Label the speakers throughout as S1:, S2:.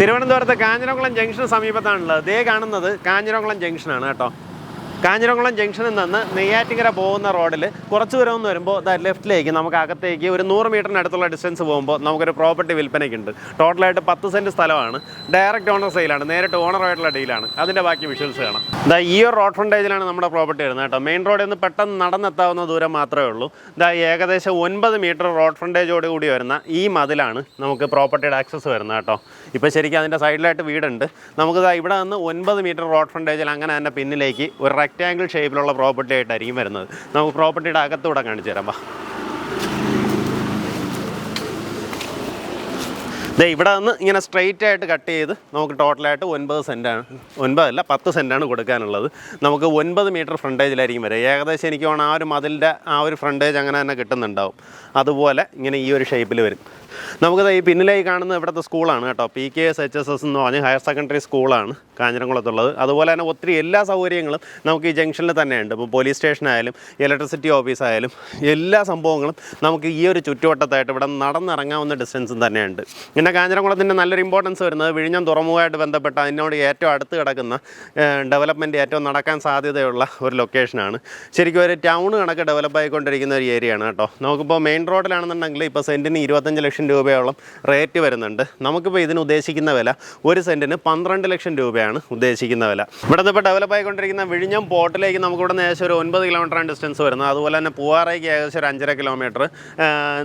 S1: തിരുവനന്തപുരത്ത് കാഞ്ഞിരംകുളം ജംഗ്ഷന് സമീപത്താണുള്ളത്. ദേ കാണുന്നത് കാഞ്ഞിരംകുളം ജംഗ്ഷനാണ് കേട്ടോ. കാഞ്ഞിരംകുളം ജംഗ്ഷനിൽ നിന്ന് നെയ്യാറ്റിങ്കര പോകുന്ന റോഡിൽ കുറച്ച് ദൂരം ഒന്ന് വരുമ്പോൾ ലെഫ്റ്റിലേക്ക് നമുക്ക് അകത്തേക്ക് ഒരു നൂറ് മീറ്ററിന് അടുത്തുള്ള ഡിസ്റ്റൻസ് പോകുമ്പോൾ നമുക്കൊരു പ്രോപ്പർട്ടി വിൽപ്പനയ്ക്കുണ്ട്. ടോട്ടലായിട്ട് പത്ത് സെന്റ് സ്ഥലമാണ്. ഡയറക്റ്റ് ഓണർ സെയിലാണ് നേരിട്ട് ഓണറായിട്ടുള്ള ഡീലാണ് അതിന്റെ ബാക്കി വിഷ്വൽസ് കാണാം. ദാ ഈ ഒരു റോഡ് ഫ്രണ്ടേജിലാണ് നമ്മുടെ പ്രോപ്പർട്ടി വരുന്നത് കേട്ടോ. മെയിൻ റോഡിൽ നിന്ന് പെട്ടെന്ന് നടന്നെത്താവുന്ന ദൂരം മാത്രമേ ഉള്ളൂ. ദാ ഏകദേശം ഒൻപത് മീറ്റർ റോഡ് ഫ്രണ്ടേജോട് കൂടി വരുന്ന ഈ മതിലാണ് നമുക്ക് പ്രോപ്പർട്ടിയുടെ ആക്സസ് വരുന്നത് കേട്ടോ. ഇപ്പോൾ ശരിക്കും അതിന്റെ സൈഡിലായിട്ട് വീടുണ്ട്. നമുക്ക് ദാ ഇവിടെ നിന്ന് ഒൻപത് മീറ്റർ റോഡ് ഫ്രണ്ടേജിൽ അങ്ങനെ തന്നെ പിന്നിലേക്ക് ഒരു റെക്റ്റാങ്കിൾ ഷേപ്പിലുള്ള പ്രോപ്പർട്ടി ആയിട്ടായിരിക്കും വരുന്നത്. നമുക്ക് പ്രോപ്പർട്ടിയുടെ അകത്തൂടെ കാണിച്ചു തരാം. ദേ ഇവിടെ നിന്ന് ഇങ്ങനെ സ്ട്രെയിറ്റ് ആയിട്ട് കട്ട് ചെയ്ത് നമുക്ക് ടോട്ടലായിട്ട് ഒൻപത് സെന്റാണ് ഒൻപതല്ല പത്ത് സെന്റാണ് കൊടുക്കാനുള്ളത്. നമുക്ക് ഒൻപത് മീറ്റർ ഫ്രണ്ടേജിലായിരിക്കും വരിക. ഏകദേശം എനിക്ക് തോന്നുന്നു ആ ഒരു മതിലിന്റെ ആ ഒരു ഫ്രണ്ടേജ് അങ്ങനെ തന്നെ കിട്ടുന്നുണ്ടാവും. അതുപോലെ ഇങ്ങനെ ഈ ഒരു ഷേപ്പിൽ വരും. നമുക്കത് ഈ പിന്നിലായി കാണുന്നത് ഇവിടുത്തെ സ്കൂളാണ് കേട്ടോ. P K S H S S എന്ന് പറഞ്ഞ് ഹയർ സെക്കൻഡറി സ്കൂളാണ് കാഞ്ഞിരംകുളത്തുള്ളത്. അതുപോലെ തന്നെ ഒത്തിരി എല്ലാ സൗകര്യങ്ങളും നമുക്ക് ഈ ജംഗ്ഷനിൽ തന്നെയുണ്ട്. ഇപ്പോൾ പോലീസ് സ്റ്റേഷനായാലും ഇലക്ട്രിസിറ്റി ഓഫീസായാലും എല്ലാ സംഭവങ്ങളും നമുക്ക് ഈ ഒരു ചുറ്റുവട്ടത്തായിട്ട് ഇവിടെ നടന്നിറങ്ങാവുന്ന ഡിസ്റ്റൻസും തന്നെയുണ്ട്. പിന്നെ കാഞ്ഞിരംകുളത്തിന്റെ നല്ലൊരു ഇമ്പോർട്ടൻസ് വരുന്നത് വിഴിഞ്ഞം തുറമുഖമായിട്ട് ബന്ധപ്പെട്ട അതിനോട് ഏറ്റവും അടുത്ത് കിടക്കുന്ന ഡെവലപ്മെന്റ് ഏറ്റവും നടക്കാൻ സാധ്യതയുള്ള ഒരു ലൊക്കേഷനാണ് ശരിക്കും ഒരു ടൗൺ കണക്ക് ഡെവലപ്പ് ആയിക്കൊണ്ടിരിക്കുന്ന ഒരു ഏരിയയാണ് കേട്ടോ. നമുക്കിപ്പോൾ മെയിൻ റോഡിലാണെന്നുണ്ടെങ്കിൽ ഇപ്പോൾ സെന്റിന് ഇരുപത്തഞ്ച് ലക്ഷം രൂപയോളം റേറ്റ് വരുന്നുണ്ട്. നമുക്കിപ്പോൾ ഇതിന് ഉദ്ദേശിക്കുന്ന വില ഒരു സെന്റിന് പന്ത്രണ്ട് ലക്ഷം രൂപയാണ് ഉദ്ദേശിക്കുന്ന വില. ഇവിടെ നിന്ന് ഇപ്പോൾ ഡെവലപ്പ് ആയിക്കൊണ്ടിരിക്കുന്ന വിഴിഞ്ഞം പോർട്ടിലേക്ക് നമുക്കിവിടെ നിന്ന് ഏകദേശം ഒരു ഒൻപത് കിലോമീറ്ററാണ് ഡിസ്റ്റൻസ് വരുന്നത് അതുപോലെ തന്നെ പൂവാറയ്ക്ക് ഏകദേശം ഒരു അഞ്ചര കിലോമീറ്റർ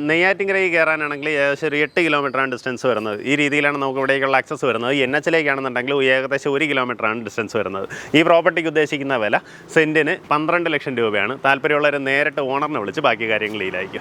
S1: നെയ്യാറ്റിങ്കരയ്ക്ക് കയറാനാണെങ്കിൽ ഏകദേശം ഒരു എട്ട് കിലോമീറ്ററാണ് ഡിസ്റ്റൻസ് വരുന്നത്. ഈ രീതിയിലാണ് നമുക്ക് ഇവിടേക്കുള്ള ആക്സസ് വരുന്നത്. എൻ എച്ചിലേക്കാണെന്നുണ്ടെങ്കിൽ ഏകദേശം ഒരു കിലോമീറ്ററാണ് ഡിസ്റ്റൻസ് വരുന്നത്. ഈ പ്രോപ്പർട്ടിക്ക് ഉദ്ദേശിക്കുന്ന വില സെന്റിന് പന്ത്രണ്ട് ലക്ഷം രൂപയാണ്. താല്പര്യമുള്ളവർ നേരിട്ട് ഓണറിനെ വിളിച്ച് ബാക്കി കാര്യങ്ങൾ ഇതിലായിരിക്കും